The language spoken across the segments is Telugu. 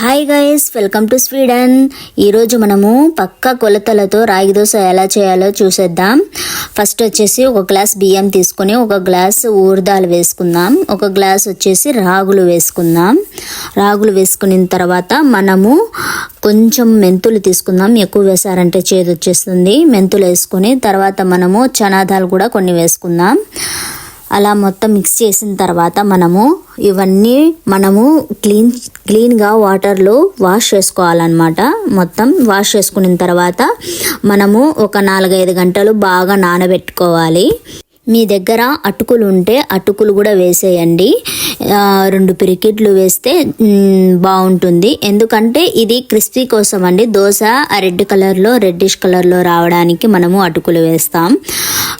Hi guys welcome to Sweden ఈరోజు మనము పక్క కొలతలతో రాగి దోశ ఎలా చేయాలో చూసేద్దాం. ఫస్ట్ వచ్చేసి ఒక గ్లాస్ బియ్యం తీసుకొని ఒక గ్లాస్ ఊరదాలు వేసుకుందాం. ఒక గ్లాస్ వచ్చేసి రాగులు వేసుకుందాం. రాగులు వేసుకున్న తర్వాత మనము కొంచెం మెంతులు తీసుకుందాం. ఎక్కువ వేసారంటే చేదు వచ్చేస్తుంది. మెంతులు వేసుకొని తర్వాత మనము చనాదాలు కూడా కొన్ని వేసుకుందాం. అలా మొత్తం మిక్స్ చేసిన తర్వాత మనము ఇవన్నీ మనము క్లీన్ క్లీన్గా వాటర్లో వాష్ చేసుకోవాలన్నమాట. మొత్తం వాష్ చేసుకున్న తర్వాత మనము ఒక నాలుగైదు గంటలు బాగా నానబెట్టుకోవాలి. మీ దగ్గర అటుకులు ఉంటే అటుకులు కూడా వేసేయండి. రెండు పిరికిట్లు వేస్తే బాగుంటుంది. ఎందుకంటే ఇది క్రిస్పీ కోసం అండి. దోశ రెడ్ కలర్లో రెడ్డిష్ కలర్లో రావడానికి మనము అటుకులు వేస్తాం.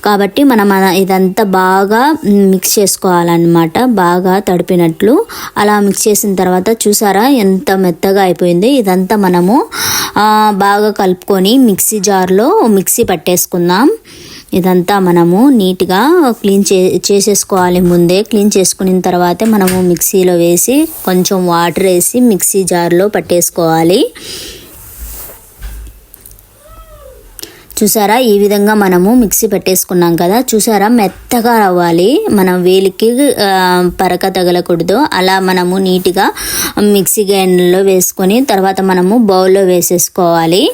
కాబట్టి మనం ఇదంతా బాగా మిక్స్ చేసుకోవాలన్నమాట. బాగా తడిపినట్లు. అలా మిక్స్ చేసిన తర్వాత చూసారా ఎంత మెత్తగా అయిపోయింది. ఇదంతా మనము బాగా కలుపుకొని మిక్సీ జార్లో మిక్సీ పట్టేసుకుందాం. ఇదంతా మనము నీట్గా క్లీన్ చే చేసేసుకోవాలి ముందే. క్లీన్ చేసుకున్న తర్వాతే మనము మిక్సీలో వేసి కొంచెం వాటర్ వేసి మిక్సీ జార్లో పట్టేసుకోవాలి. చూసారా? ఈ విధంగా మనము మిక్సీ పెట్టేసుకున్నాం కదా? చూసారా? మెత్తగా అవ్వాలి. మనం వేలికి పరక తగలకూడదు. అలా మనము నీట్గా మిక్సీ గ్రైండర్లో వేసుకొని తర్వాత మనము బౌల్లో వేసేసుకోవాలి.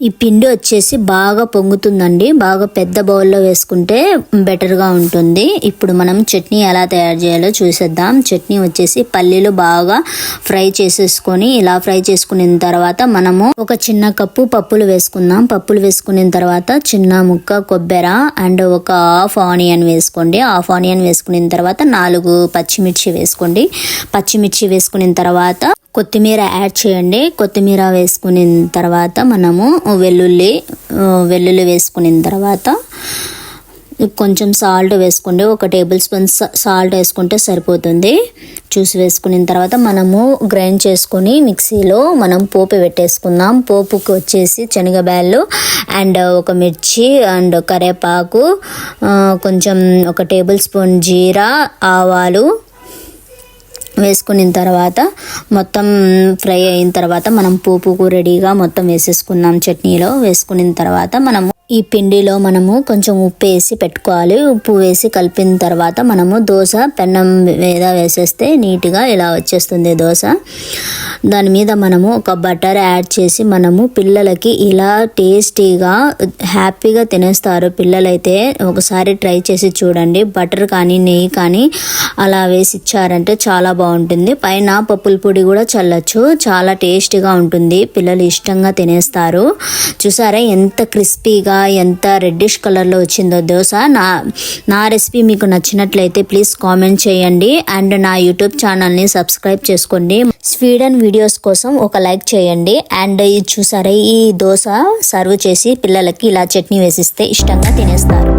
ఈ పిండి వచ్చేసి బాగా పొంగుతుందండి. బాగా పెద్ద బౌల్లో వేసుకుంటే బెటర్గా ఉంటుంది. ఇప్పుడు మనం చట్నీ ఎలా తయారు చేయాలో చూసేద్దాం. చట్నీ వచ్చేసి పల్లీలు బాగా ఫ్రై చేసేసుకొని ఇలా ఫ్రై చేసుకున్న తర్వాత మనము ఒక చిన్న కప్పు పప్పులు వేసుకుందాం. పప్పులు వేసుకున్న తర్వాత చిన్న ముక్క కొబ్బెర అండ్ ఒక హాఫ్ ఆనియన్ వేసుకోండి. హాఫ్ ఆనియన్ వేసుకున్న తర్వాత నాలుగు పచ్చిమిర్చి వేసుకోండి. పచ్చిమిర్చి వేసుకున్న తర్వాత కొత్తిమీర యాడ్ చేయండి. కొత్తిమీర వేసుకున్న తర్వాత మనము వెల్లుల్లి వెల్లుల్లి వేసుకున్న తర్వాత కొంచెం సాల్ట్ వేసుకోండి. ఒక టేబుల్ స్పూన్ సాల్ట్ వేసుకుంటే సరిపోతుంది. చూసి వేసుకున్న తర్వాత మనము గ్రైండ్ చేసుకొని మిక్సీలో మనం పోపు పెట్టేసుకుందాం. పోపుకి వచ్చేసి శనగబ్యాళ్ళు అండ్ ఒక మిర్చి అండ్ కరేపాకు కొంచెం ఒక టేబుల్ స్పూన్ జీరా ఆవాలు వేసుకున్న తర్వాత మొత్తం ఫ్రై అయిన తర్వాత మనం పోపుకు రెడీగా మొత్తం వేసేసుకున్నాం చట్నీలో. వేసుకున్న తర్వాత మనము ఈ పిండిలో మనము కొంచెం ఉప్పు వేసి పెట్టుకోవాలి. ఉప్పు వేసి కలిపిన తర్వాత మనము దోశ పెన్నం మీద వేసేస్తే నీట్గా ఇలా వచ్చేస్తుంది దోశ. దాని మీద మనము ఒక బటర్ యాడ్ చేసి మనము పిల్లలకి ఇలా టేస్టీగా హ్యాపీగా తినేస్తారు. పిల్లలైతే ఒకసారి ట్రై చేసి చూడండి. బటర్ కానీ నెయ్యి కానీ అలా వేసి ఇచ్చారంటే చాలా బాగుంటుంది. పైన పప్పుల పొడి కూడా చల్లచ్చు. చాలా టేస్టీగా ఉంటుంది. పిల్లలు ఇష్టంగా తినేస్తారు. చూసారా ఎంత క్రిస్పీగా ఎంత రెడ్డిష్ కలర్లో వచ్చిందో దోశ. నా నా రెసిపీ మీకు నచ్చినట్లయితే ప్లీజ్ కామెంట్ చేయండి. అండ్ నా యూట్యూబ్ ఛానల్ని సబ్స్క్రైబ్ చేసుకోండి. స్వీడన్ వీడియోస్ కోసం ఒక లైక్ చేయండి. అండ్ ఇది చూసారా ఈ దోశ సర్వ్ చేసి పిల్లలకి ఇలా చట్నీ వేసిస్తే ఇష్టంగా తినేస్తారు.